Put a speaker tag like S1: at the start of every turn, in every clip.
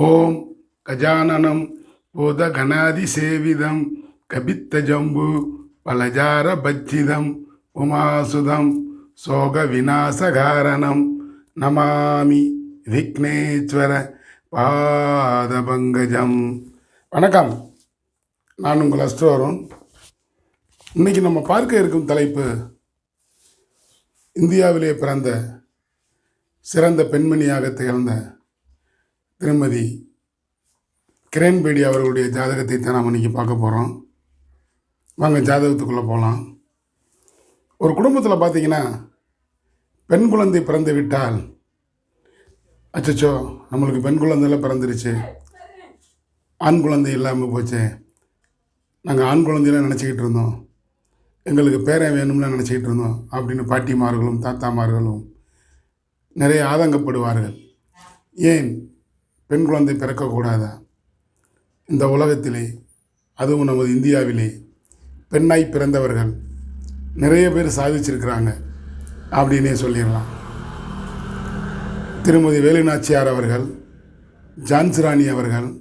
S1: ஓம் கஜானனம் பூதகணாதிசேவிதம் கபித்தஜம்பு பலஜார பஜ்ஜிதம் உமாசுதம் சோக விநாசகாரணம் நமாமி விக்னேஸ்வர பாதபங்கஜம். வணக்கம். நான் உங்கள் அஸ்ட்ரோரும் இன்னைக்கு நம்ம பார்க்க இருக்கும் தலைப்பு இந்தியாவிலே பிறந்த சிறந்த பெண்மணியாக திகழ்ந்த திருமதி கிரண்பேடி அவர்களுடைய ஜாதகத்தை தான் நாம் இன்றைக்கி பார்க்க போகிறோம் வாங்க ஜாதகத்துக்குள்ளே போகலாம் ஒரு குடும்பத்தில் பார்த்தீங்கன்னா பெண் குழந்தை பிறந்து விட்டால் அச்சச்சோ நம்மளுக்கு பெண் குழந்தைலாம் பிறந்துருச்சு. ஆண் குழந்தை இல்லாமல் போச்சே. நாங்கள் ஆண் குழந்தையெல்லாம் நினச்சிக்கிட்டு இருந்தோம். எங்களுக்கு பேரை வேணும்னு நினச்சிக்கிட்டு இருந்தோம். அப்படின்னு பாட்டிமார்களும் தாத்தாமார்களும் நிறைய ஆதங்கப்படுவார்கள். ஏன்? பெண் குழந்தை பிறக்கக்கூடாதா. இந்த உலகத்திலே அதுவும் நமது இந்தியாவிலே பெண்ணாய் பிறந்தவர்கள் நிறைய பேர் சாதிச்சிருக்கிறாங்க. அப்படின்னே சொல்லிடலாம். திருமதி வேலுநாச்சியார் அவர்கள் ஜான்சிராணி அவர்கள்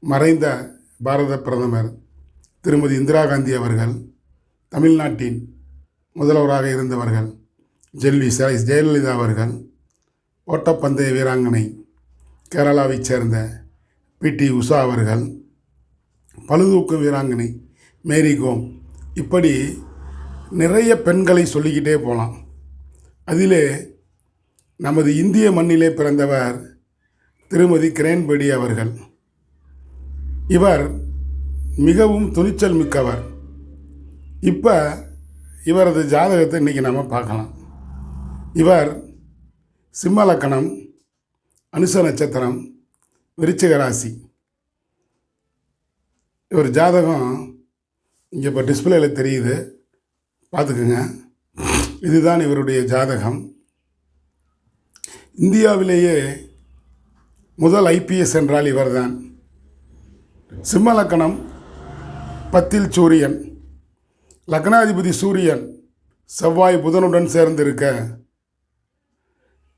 S1: மறைந்த பாரத பிரதமர் திருமதி இந்திரா காந்தி அவர்கள் தமிழ்நாட்டின் முதல்வராக இருந்தவர்கள் ஜெல்வி ச- ஜெயலலிதா அவர்கள் ஓட்டப்பந்தய வீராங்கனை கேரளாவைச் சேர்ந்த பிடி உஷா அவர்கள் பழுதூக்கு வீராங்கனை மேரி கோம் இப்படி நிறைய பெண்களை சொல்லிக்கிட்டே போகலாம். அதிலே நமது இந்திய மண்ணிலே பிறந்தவர் திருமதி கிரேன்பேடி அவர்கள். இவர் மிகவும் துணிச்சல் மிக்கவர். இப்போ இவரது ஜாதகத்தை இன்றைக்கி நம்ம பார்க்கலாம். இவர் சிம்மலக்கணம் அனுச நட்சத்திரம் விருச்சிக ராசி. இவர் ஜாதகம் இங்கே இப்போ டிஸ்பிளேல தெரியுது. பார்த்துக்குங்க இதுதான் இவருடைய ஜாதகம். இந்தியாவிலேயே முதல் ஐபிஎஸ் என்றால் இவர்தான். சிம்ம லக்கணம் பத்தில் சூரியன். லக்னாதிபதி சூரியன் செவ்வாய் புதனுடன் சேர்ந்திருக்க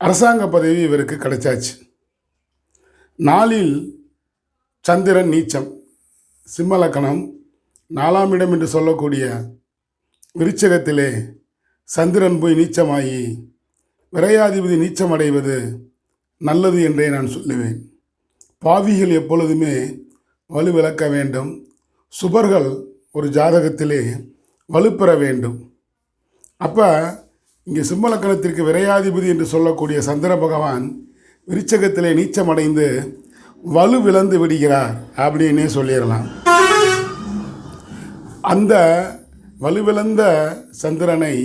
S1: அரசாங்க பதவி இவருக்கு கிடைச்சாச்சு. நாளில் சந்திரன் நீச்சம் சிம்மலக்கணம் நாலாம் இடம் என்று சொல்லக்கூடிய விருச்சகத்திலே சந்திரன் போய் நீச்சமாகி விரையாதிபதி நீச்சமடைவது நல்லது என்றே நான் சொல்லுவேன். பாவிகள் எப்பொழுதுமே வலுவிளக்க வேண்டும். சுபர்கள் ஒரு ஜாதகத்திலே வலுப்பெற வேண்டும். அப்போ இங்கே சிம்மலக்கணத்திற்கு விரையாதிபதி என்று சொல்லக்கூடிய சந்திர பகவான் விருச்சகத்திலே நீச்சமடைந்து வலு விழந்து விடுகிறார் அப்படின்னே சொல்லிடலாம். அந்த வலுவிழந்த சந்திரனை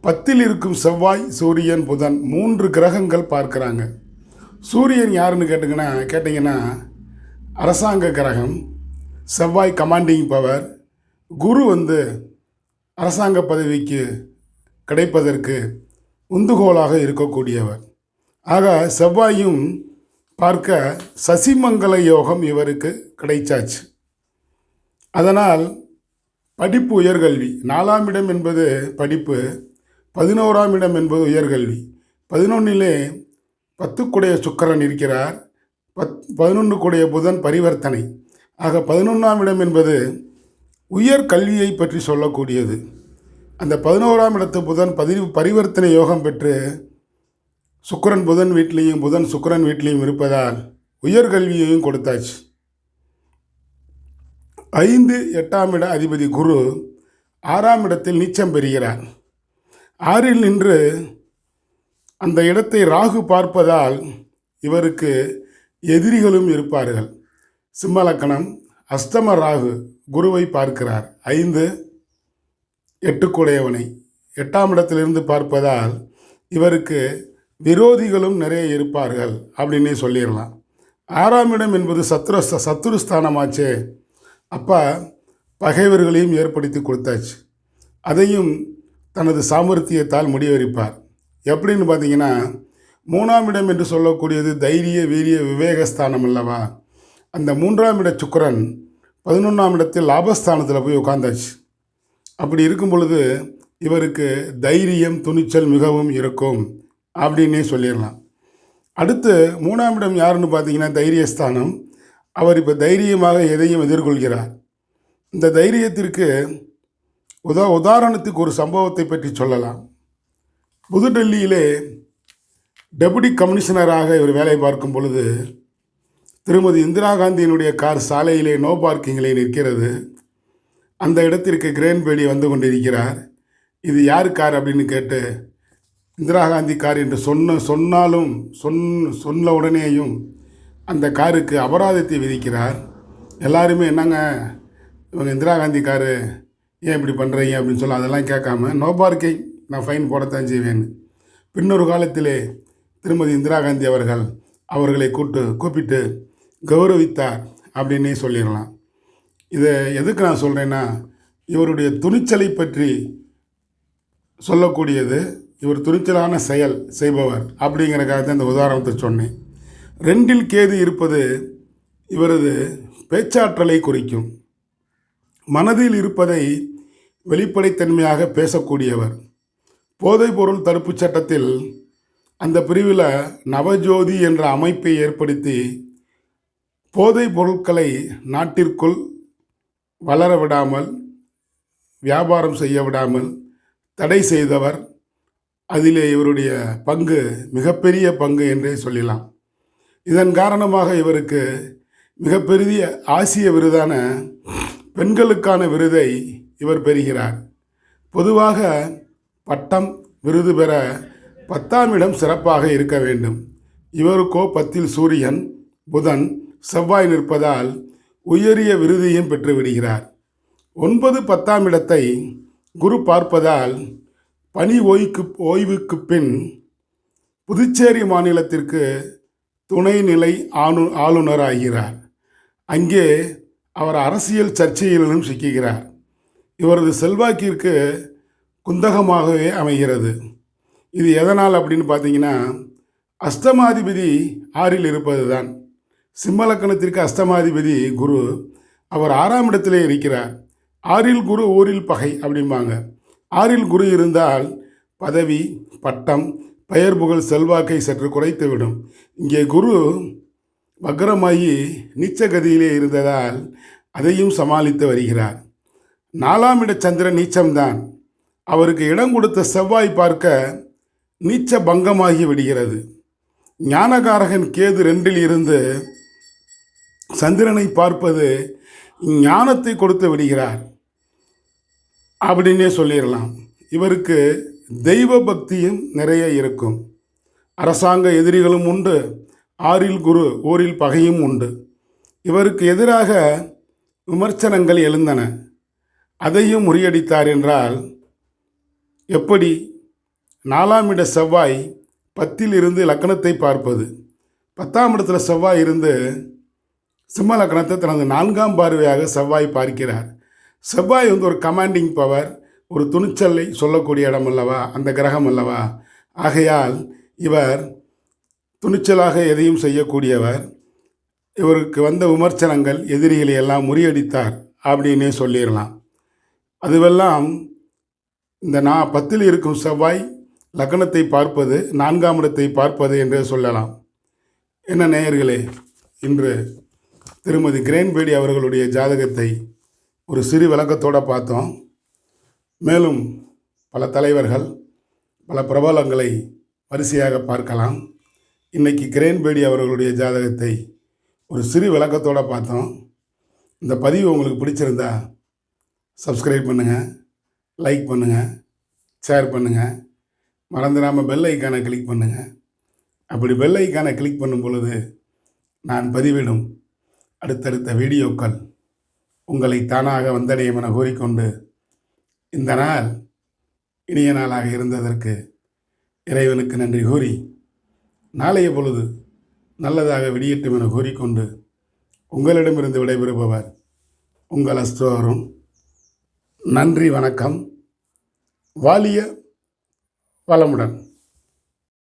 S1: பத்தில் இருக்கும் செவ்வாய் சூரியன் புதன் மூன்று கிரகங்கள் பார்க்குறாங்க. சூரியன் யாருன்னு கேட்டிங்கன்னா கேட்டிங்கன்னா அரசாங்க கிரகம் செவ்வாய் கமாண்டிங் பவர் குரு வந்து அரசாங்க பதவிக்கு கிடைப்பதற்கு உந்துகோலாக இருக்கக்கூடியவர். ஆக செவ்வாயும் பார்க்க சசிமங்கல யோகம் இவருக்கு கிடைச்சாச்சு. அதனால் படிப்பு உயர்கல்வி. நாலாம் இடம் என்பது படிப்பு பதினோராம் இடம் என்பது உயர்கல்வி. பதினொன்னிலே பத்துக்குடைய சுக்கரன் இருக்கிறார். பத் பதினொன்று புதன் பரிவர்த்தனை. ஆக பதினொன்றாம் இடம் என்பது உயர் கல்வியை பற்றி சொல்லக்கூடியது. அந்த பதினோராம் இடத்து புதன் பதி பரிவர்த்தனை யோகம் பெற்று சுக்கரன் புதன் வீட்லேயும் புதன் சுக்கரன் வீட்லேயும் இருப்பதால் உயர்கல்வியையும் கொடுத்தாச்சு. ஐந்து எட்டாம் இட அதிபதி குரு ஆறாம் இடத்தில் நீச்சம் பெறுகிறார். ஆறில் நின்று அந்த இடத்தை ராகு பார்ப்பதால் இவருக்கு எதிரிகளும் இருப்பார்கள். சிம்மலக்கணம் அஸ்தம ராகு குருவை பார்க்கிறார். ஐந்து எட்டுக்குடையவனை. எட்டாம் இடத்திலிருந்து பார்ப்பதால் இவருக்கு விரோதிகளும் நிறைய இருப்பார்கள் அப்படின்னே சொல்லிடலாம். ஆறாம் இடம் என்பது சத்ரு சத்துருஸ்தானமாச்சே அப்போ பகைவர்களையும் ஏற்படுத்தி கொடுத்தாச்சு. அதையும் தனது சாமர்த்தியத்தால் முடிவெறிப்பார். எப்படின்னு பார்த்தீங்கன்னா மூணாம் இடம் என்று சொல்லக்கூடியது தைரிய வீரிய விவேகஸ்தானம் அல்லவா? அந்த மூன்றாம் இட சுக்கரன் பதினொன்றாம் இடத்தில் லாபஸ்தானத்தில் போய் உட்காந்தாச்சு அப்படி இருக்கும் பொழுது இவருக்கு தைரியம் துணிச்சல் மிகவும் இருக்கும் அப்படின்னே சொல்லிடலாம். அடுத்து மூணாம் இடம் யாருன்னு பார்த்தீங்கன்னா தைரியஸ்தானம். அவர் இப்போ தைரியமாக எதையும் எதிர்கொள்கிறார். இந்த தைரியத்திற்கு உதா உதாரணத்துக்கு ஒரு சம்பவத்தை பற்றி சொல்லலாம். புதுடெல்லியிலே டெபுட்டி கமிஷனராக இவர் வேலை பார்க்கும் பொழுது திருமதி இந்திரா காந்தியினுடைய கார் சாலையிலே நோ பார்க்கிங்கிலே நிற்கிறது. அந்த இடத்திற்கு கிரேன்பேடி வந்து கொண்டிருக்கிறார். இது யார் கார் அப்படின்னு கேட்டு இந்திரா காந்தி கார் என்று சொன்ன சொன்னாலும் சொன் சொன்ன உடனேயும் அந்த காருக்கு அபராதத்தை விதிக்கிறார். எல்லாருமே என்னங்க இவங்க இந்திரா காந்தி காரு ஏன் இப்படி பண்ணுறீங்க அப்படின்னு சொல்லி அதெல்லாம் கேட்காம நோ பார்க்கிங் நான் ஃபைன் போடத்தான் செய்வேன். பின்னொரு காலத்திலே திருமதி இந்திரா காந்தி அவர்கள் அவர்களை கூட்டு கூப்பிட்டு கௌரவித்தார் அப்படின்னே சொல்லிடலாம். இதை எதுக்கு நான் சொல்கிறேன்னா இவருடைய துணிச்சலை பற்றி சொல்லக்கூடியது இவர் துணிச்சலான செயல் செய்பவர் அப்படிங்கிறக்காக தான் இந்த உதாரணத்தை சொன்னேன். ரெண்டில் கேது இருப்பது இவரது பேச்சாற்றலை குறிக்கும். மனதில் இருப்பதை வெளிப்படைத்தன்மையாக பேசக்கூடியவர். போதைப்பொருள் தடுப்புச் சட்டத்தில் அந்த பிரிவில் நவஜோதி என்ற அமைப்பை ஏற்படுத்தி போதைப் பொருட்களை நாட்டிற்குள் வளர விடாமல் வியாபாரம் செய்ய விடாமல் தடை செய்தவர் அதிலே இவருடைய பங்கு மிகப்பெரிய பங்கு என்றே சொல்லலாம் இதன் காரணமாக இவருக்கு மிகப்பெரிய ஆசிய விருதான பெண்களுக்கான விருதை இவர் பெறுகிறார். பொதுவாக பட்டம் விருது பெற பத்தாம் இடம் சிறப்பாக இருக்க வேண்டும். இவருக்கோ பத்தில் சூரியன் புதன் செவ்வாய் நிற்பதால் உயரிய விருதையும் பெற்று விடுகிறார் ஒன்பது பத்தாம் இடத்தை குரு பார்ப்பதால் பணி ஓய்வுக்கு ஓய்வுக்கு பின் புதுச்சேரி மாநிலத்திற்கு துணைநிலை ஆணு ஆளுநர் ஆகிறார் அங்கே அவர் அரசியல் சர்ச்சையிலும் சிக்குகிறார். இவரது செல்வாக்கிற்கு குந்தகமாகவே அமைகிறது. இது எதனால் அப்படின்னு பார்த்தீங்கன்னா அஷ்டமாதிபதி ஆறில் இருப்பது தான் சிம்மலக்கணத்திற்கு அஷ்டமாதிபதி குரு அவர் ஆறாம் இடத்திலே இருக்கிறார். ஆறில் குரு ஊரில் பகை அப்படிம்பாங்க. ஆறில் குரு இருந்தால் பதவி பட்டம் பெயர் புகழ் செல்வாக்கை சற்று குறைத்துவிடும். இங்கே குரு வக்ரமாகி நீச்சகதியிலே இருந்ததால் அதையும் சமாளித்து வருகிறார். நாலாம் இட சந்திரன் நீச்சம்தான். அவருக்கு இடம் கொடுத்த செவ்வாய் பார்க்க நீச்ச பங்கமாகி விடுகிறது. ஞானகாரகன் கேது ரெண்டில் இருந்து சந்திரனை பார்ப்பது ஞானத்தை கொடுத்து விடுகிறார். அப்படின்னே சொல்லிடலாம். இவருக்கு தெய்வ பக்தியும் நிறைய இருக்கும். அரசாங்க எதிரிகளும் உண்டு. ஆறில் குரு ஊரில் பகையும் உண்டு. இவருக்கு எதிராக விமர்சனங்கள் எழுந்தன. அதையும் முறியடித்தார் என்றால் எப்படி? நாலாம் இட செவ்வாய் பத்தில் இருந்து லக்கணத்தை பார்ப்பது. பத்தாம் இடத்துல செவ்வாய் இருந்து சிம்ம லக்கணத்தை தனது நான்காம் பார்வையாக செவ்வாய் பார்க்கிறார். செவ்வாய் வந்து ஒரு கமாண்டிங் பவர் ஒரு துணிச்சலை சொல்லக்கூடிய இடம் அல்லவா? அந்த கிரகம் அல்லவா? ஆகையால் இவர் துணிச்சலாக எதையும் செய்யக்கூடியவர். இவருக்கு வந்த விமர்சனங்கள் எதிரிகளை எல்லாம் முறியடித்தார் அப்படின்னே சொல்லிடலாம். அதுவெல்லாம் இந்த நான் பத்தில் இருக்கும் செவ்வாய் லக்னத்தை பார்ப்பது நான்காம் இடத்தை பார்ப்பது என்றே சொல்லலாம். என்ன நேயர்களே இன்று திருமதி கிரேன்பேடி அவர்களுடைய ஜாதகத்தை ஒரு சிறு விளக்கத்தோடு பார்த்தோம். மேலும் பல தலைவர்கள் பல பிரபலங்களை வரிசையாக பார்க்கலாம். இன்றைக்கி கிரேன்பேடி அவர்களுடைய ஜாதகத்தை ஒரு சிறு விளக்கத்தோடு பார்த்தோம். இந்த பதிவு உங்களுக்கு பிடிச்சிருந்தா சப்ஸ்கிரைப் பண்ணுங்கள் லைக் பண்ணுங்கள் ஷேர் பண்ணுங்கள் மறந்துடாமல் பெல் ஐக்கானை கிளிக் பண்ணுங்கள் அப்படி பெல் ஐக்கானை கிளிக் பண்ணும் பொழுது நான் பதிவிடும் அடுத்தடுத்த வீடியோக்கள் உங்களை தானாக வந்தடையும் என கூறிக்கொண்டு இந்த நாள் இனிய நாளாக இருந்ததற்கு இறைவனுக்கு நன்றி கூறி நாளைய பொழுது நல்லதாக விடியட்டும் என கூறிக்கொண்டு உங்களிடமிருந்து விடைபெறுபவர் உங்கள் அஸ்ட்ரோரும் நன்றி வணக்கம். வாலிய வளமுடன்.